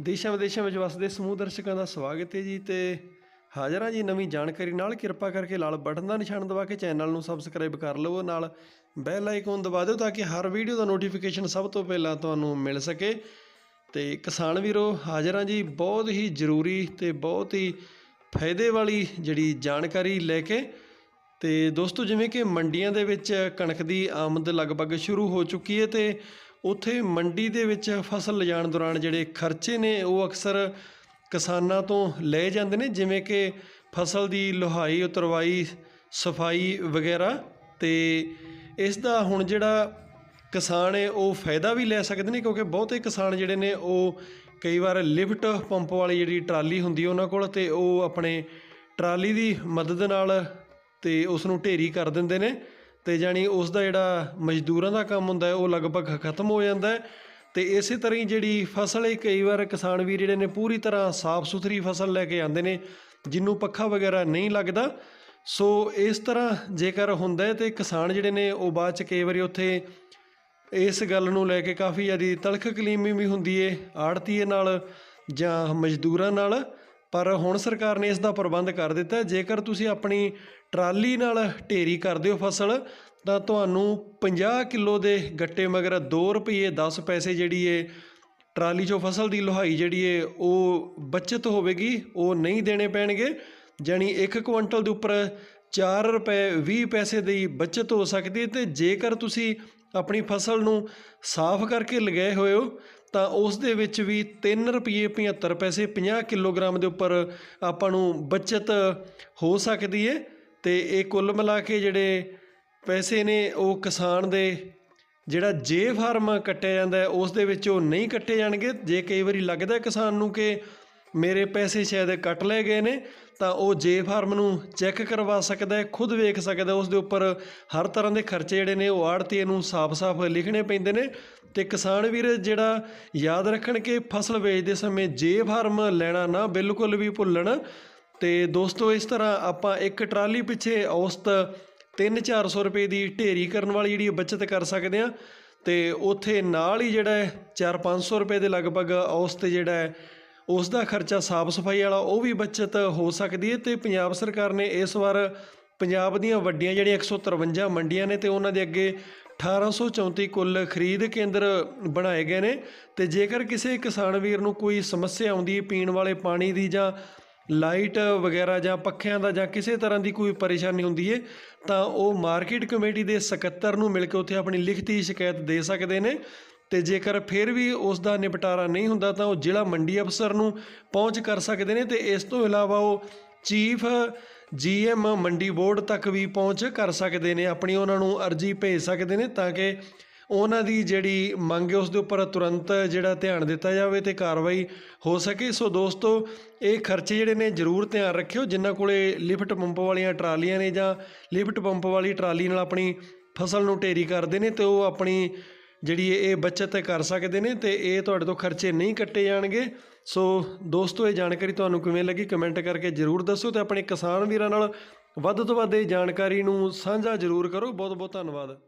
ਦੇਸ਼ਾਂ ਵਿਦੇਸ਼ਾਂ ਵਿੱਚ ਵਸਦੇ ਸਮੂਹ ਦਰਸ਼ਕਾਂ ਦਾ ਸਵਾਗਤ ਹੈ ਜੀ ਤੇ ਹਾਜ਼ਰ ਹਾਂ ਜੀ ਨਵੀਂ ਜਾਣਕਾਰੀ ਨਾਲ। ਕਿਰਪਾ ਕਰਕੇ ਲਾਲ ਬਟਨ ਦਾ ਨਿਸ਼ਾਨ ਦਬਾ ਕੇ ਚੈਨਲ ਨੂੰ ਸਬਸਕ੍ਰਾਈਬ ਕਰ ਲਵੋ ਨਾਲ ਬੈਲ ਆਈਕਨ ਦਬਾ ਦਿਓ ਤਾਂ ਕਿ ਹਰ ਵੀਡੀਓ ਦਾ ਨੋਟੀਫਿਕੇਸ਼ਨ ਸਭ ਤੋਂ ਪਹਿਲਾਂ ਤੁਹਾਨੂੰ ਮਿਲ ਸਕੇ। ਤੇ ਕਿਸਾਨ ਵੀਰੋ, ਹਾਜ਼ਰ ਹਾਂ ਜੀ ਬਹੁਤ ਹੀ ਜ਼ਰੂਰੀ ਤੇ ਬਹੁਤ ਹੀ ਫਾਇਦੇ ਵਾਲੀ ਜਿਹੜੀ ਜਾਣਕਾਰੀ ਲੈ ਕੇ। ਤੇ ਦੋਸਤੋ, ਜਿਵੇਂ ਕਿ ਮੰਡੀਆਂ ਦੇ ਵਿੱਚ ਕਣਕ ਦੀ ਆਮਦ ਲਗਭਗ ਸ਼ੁਰੂ ਹੋ ਚੁੱਕੀ ਹੈ ਤੇ ਉੱਥੇ ਮੰਡੀ ਦੇ ਵਿੱਚ ਫਸਲ ਲਿਜਾਣ ਦੌਰਾਨ ਜਿਹੜੇ ਖਰਚੇ ਨੇ, ਉਹ ਅਕਸਰ ਕਿਸਾਨਾਂ ਤੋਂ ਲਏ ਜਾਂਦੇ ਨੇ, ਜਿਵੇਂ ਕਿ ਫਸਲ ਦੀ ਲੁਹਾਈ, ਉਤਰਵਾਈ, ਸਫ਼ਾਈ ਵਗੈਰਾ। ਤੇ ਇਸ ਦਾ ਹੁਣ ਜਿਹੜਾ ਕਿਸਾਨ ਹੈ ਉਹ ਫਾਇਦਾ ਵੀ ਲੈ ਸਕਦੇ ਨੇ, ਕਿਉਂਕਿ ਬਹੁਤੇ ਕਿਸਾਨ ਜਿਹੜੇ ਨੇ, ਉਹ ਕਈ ਵਾਰ ਲਿਫਟ ਪੰਪ ਵਾਲੀ ਜਿਹੜੀ ਟਰਾਲੀ ਹੁੰਦੀ ਹੈ ਉਹਨਾਂ ਕੋਲ, ਤੇ ਉਹ ਆਪਣੇ ਟਰਾਲੀ ਦੀ ਮਦਦ ਨਾਲ ਤੇ ਉਸ ਨੂੰ ਢੇਰੀ ਕਰ ਦਿੰਦੇ ਨੇ। ਤੇ ਜਾਣੀ ਉਸ ਦਾ ਜਿਹੜਾ ਮਜ਼ਦੂਰਾਂ ਦਾ ਕੰਮ ਹੁੰਦਾ ਉਹ ਲਗਭਗ ਖਤਮ ਹੋ ਜਾਂਦਾ ਹੈ। ਤੇ ਇਸੇ ਤਰ੍ਹਾਂ ਹੀ ਜਿਹੜੀ ਫਸਲ ਹੈ, ਕਈ ਵਾਰ ਕਿਸਾਨ ਵੀਰ ਜਿਹੜੇ ਨੇ ਪੂਰੀ ਤਰ੍ਹਾਂ ਸਾਫ਼ ਸੁਥਰੀ ਫਸਲ ਲੈ ਕੇ ਆਉਂਦੇ ਨੇ ਜਿਹਨੂੰ ਪੱਖਾ ਵਗੈਰਾ ਨਹੀਂ ਲੱਗਦਾ। ਸੋ ਇਸ ਤਰ੍ਹਾਂ ਜੇਕਰ ਹੁੰਦਾ ਹੈ ਤੇ ਕਿਸਾਨ ਜਿਹੜੇ ਨੇ, ਉਹ ਬਾਅਦ ਚ ਕਈ ਵਾਰੀ ਉੱਥੇ ਇਸ ਗੱਲ ਨੂੰ ਲੈ ਕੇ ਕਾਫੀ ਜ਼ਿਆਦਾ ਤਲਖ ਕਲੀਮੀ ਵੀ ਹੁੰਦੀ ਏ ਆੜਤੀਏ ਨਾਲ ਜਾਂ ਮਜ਼ਦੂਰਾਂ ਨਾਲ। ਪਰ ਹੁਣ ਸਰਕਾਰ ਨੇ ਇਸ ਦਾ ਪ੍ਰਬੰਧ ਕਰ ਦਿੱਤਾ ਜੇਕਰ ਤੁਸੀਂ ਆਪਣੀ ਟਰਾਲੀ ਨਾਲ ਢੇਰੀ ਕਰਦੇ ਹੋ ਫਸਲ, ਤਾਂ ਤੁਹਾਨੂੰ 50 ਕਿਲੋ ਦੇ ਗੱਟੇ ਮਗਰ 2 ਰੁਪਏ 10 ਪੈਸੇ ਜਿਹੜੀ ਏ ਟਰਾਲੀ 'ਚੋਂ ਫਸਲ ਦੀ ਲੋਹਾਈ ਜਿਹੜੀ ਏ ਉਹ ਬਚਤ ਹੋਵੇਗੀ, ਉਹ ਨਹੀਂ ਦੇਣੇ ਪੈਣਗੇ। ਜਾਣੀ 1 ਕੁਇੰਟਲ ਦੇ ਉੱਪਰ 4 ਰੁਪਏ 20 ਪੈਸੇ ਦੀ ਬਚਤ ਹੋ ਸਕਦੀ ਹੈ ਤੇ ਜੇਕਰ ਤੁਸੀਂ ਆਪਣੀ ਫਸਲ ਨੂੰ ਸਾਫ਼ ਕਰਕੇ ਲਗਾਏ ਹੋਏ ਹੋ, ਤਾਂ ਉਸ ਦੇ ਵਿੱਚ ਵੀ 3 ਰੁਪਏ 75 ਪੈਸੇ 50 ਕਿਲੋਗ੍ਰਾਮ ਦੇ ਉੱਪਰ ਆਪਾਂ ਨੂੰ ਬਚਤ ਹੋ ਸਕਦੀ ਹੈ ਤੇ ਇਹ ਕੁੱਲ ਮਿਲਾ ਕੇ ਜਿਹੜੇ ਪੈਸੇ ਨੇ, ਉਹ ਕਿਸਾਨ ਦੇ ਜਿਹੜਾ ਜੇ ਫਾਰਮ ਕੱਟਿਆ ਜਾਂਦਾ ਉਸ ਦੇ ਵਿੱਚ ਉਹ ਨਹੀਂ ਕੱਟੇ ਜਾਣਗੇ। ਜੇ ਕਈ ਵਾਰੀ ਲੱਗਦਾ ਕਿਸਾਨ ਨੂੰ ਕਿ ਮੇਰੇ ਪੈਸੇ ਸ਼ਾਇਦ ਕੱਟ ਲਏ ਗਏ ਨੇ, ਤਾਂ ਉਹ ਜੇ ਫਾਰਮ ਨੂੰ ਚੈੱਕ ਕਰਵਾ ਸਕਦਾ ਹੈ, ਖੁਦ ਵੇਖ ਸਕਦਾ ਉਸ ਦੇ ਉੱਪਰ ਹਰ ਤਰ੍ਹਾਂ ਦੇ ਖਰਚੇ ਜਿਹੜੇ ਨੇ, ਉਹ ਆੜਤੀਏ ਨੂੰ ਸਾਫ਼-ਸਾਫ਼ ਲਿਖਣੇ ਪੈਂਦੇ ਨੇ ਤੇ ਕਿਸਾਨ ਵੀਰ ਜਿਹੜਾ ਯਾਦ ਰੱਖਣ ਕਿ ਫਸਲ ਵੇਚਦੇ ਸਮੇਂ ਜੇ ਫਾਰਮ ਲੈਣਾ ਨਾ ਬਿਲਕੁਲ ਵੀ ਭੁੱਲਣ, ਤੇ ਦੋਸਤੋ ਇਸ ਤਰ੍ਹਾਂ ਆਪਾਂ ਇੱਕ ਟਰਾਲੀ ਪਿੱਛੇ ਔਸਤ 3-400 ਰੁਪਏ ਦੀ ਢੇਰੀ ਕਰਨ ਵਾਲੀ ਜਿਹੜੀ ਬਚਤ ਕਰ ਸਕਦੇ ਆ ਤੇ ਉੱਥੇ ਨਾਲ ਹੀ ਜਿਹੜਾ ਹੈ 4-500 ਰੁਪਏ ਦੇ ਲਗਭਗ ਔਸਤ ਜਿਹੜਾ ਉਸ ਦਾ ਖਰਚਾ ਸਾਫ਼ ਸਫ਼ਾਈ ਵਾਲਾ ਉਹ ਵੀ ਬਚਤ ਹੋ ਸਕਦੀ ਹੈ ਤੇ ਪੰਜਾਬ ਸਰਕਾਰ ਨੇ ਇਸ ਵਾਰ ਪੰਜਾਬ ਦੀਆਂ ਵੱਡੀਆਂ ਜਿਹੜੀਆਂ 153 ਮੰਡੀਆਂ ਨੇ ਤੇ ਉਹਨਾਂ ਦੇ ਅੱਗੇ 1834 ਕੁੱਲ ਖਰੀਦ ਕੇਂਦਰ ਬਣਾਏ ਗਏ ਨੇ ਤੇ ਜੇਕਰ ਕਿਸੇ ਕਿਸਾਨ ਵੀਰ ਨੂੰ ਕੋਈ ਸਮੱਸਿਆ ਆਉਂਦੀ ਹੈ ਪੀਣ ਵਾਲੇ ਪਾਣੀ ਦੀ ਜਾਂ ਲਾਈਟ ਵਗੈਰਾ ਜਾਂ ਪੱਖਿਆਂ ਦਾ ਜਾਂ ਕਿਸੇ ਤਰ੍ਹਾਂ ਦੀ ਕੋਈ ਪਰੇਸ਼ਾਨੀ ਹੁੰਦੀ ਹੈ, ਤਾਂ ਉਹ ਮਾਰਕੀਟ ਕਮੇਟੀ ਦੇ ਸਕੱਤਰ ਨੂੰ ਮਿਲ ਕੇ ਉੱਥੇ ਆਪਣੀ ਲਿਖਤੀ ਸ਼ਿਕਾਇਤ ਦੇ ਸਕਦੇ ਨੇ। ਤੇ ਜੇਕਰ ਫਿਰ ਵੀ ਉਸ ਦਾ ਨਿਪਟਾਰਾ ਨਹੀਂ ਹੁੰਦਾ ਤਾਂ ਉਹ ਜ਼ਿਲ੍ਹਾ ਮੰਡੀ ਅਫਸਰ ਨੂੰ ਪਹੁੰਚ ਕਰ ਸਕਦੇ ਨੇ ਤੇ ਇਸ ਤੋਂ ਇਲਾਵਾ ਉਹ ਚੀਫ ਜੀਐਮ ਮੰਡੀ ਬੋਰਡ ਤੱਕ ਵੀ ਪਹੁੰਚ ਕਰ ਸਕਦੇ ਨੇ, ਆਪਣੀ ਉਹਨਾਂ ਨੂੰ ਅਰਜ਼ੀ ਭੇਜ ਸਕਦੇ ਨੇ ਤਾਂ ਕਿ ਉਹਨਾਂ ਦੀ ਜਿਹੜੀ ਮੰਗ ਹੈ ਉਸ ਦੇ ਉੱਪਰ ਤੁਰੰਤ ਜਿਹੜਾ ਧਿਆਨ ਦਿੱਤਾ ਜਾਵੇ ਤੇ ਕਾਰਵਾਈ ਹੋ ਸਕੇ। ਸੋ ਦੋਸਤੋ, ਇਹ ਖਰਚੇ ਜਿਹੜੇ ਨੇ ਜ਼ਰੂਰ ਧਿਆਨ ਰੱਖਿਓ, ਜਿਨ੍ਹਾਂ ਕੋਲੇ ਲਿਫਟ ਪੰਪ ਵਾਲੀਆਂ ਟਰਾਲੀਆਂ ਨੇ ਜਾਂ ਲਿਫਟ ਪੰਪ ਵਾਲੀ ਟਰਾਲੀ ਨਾਲ ਆਪਣੀ ਫਸਲ ਨੂੰ ਢੇਰੀ ਕਰਦੇ ਨੇ ਤੇ ਉਹ ਆਪਣੀ ਜਿਹੜੀ ਇਹ ਬਚਤ ਕਰ ਸਕਦੇ ਨੇ ਤੇ ਇਹ ਤੁਹਾਡੇ ਤੋਂ ਖਰਚੇ ਨਹੀਂ ਕੱਟੇ ਜਾਣਗੇ। ਸੋ ਦੋਸਤੋ, ਇਹ ਜਾਣਕਾਰੀ ਤੁਹਾਨੂੰ ਕਿਵੇਂ ਲੱਗੀ ਕਮੈਂਟ ਕਰਕੇ ਜਰੂਰ ਦੱਸੋ ਤੇ ਆਪਣੇ ਕਿਸਾਨ ਵੀਰਾਂ ਨਾਲ ਵੱਧ ਤੋਂ ਵੱਧ ਇਹ ਜਾਣਕਾਰੀ ਨੂੰ ਸਾਂਝਾ ਜਰੂਰ ਕਰੋ। ਬਹੁਤ ਬਹੁਤ ਧੰਨਵਾਦ।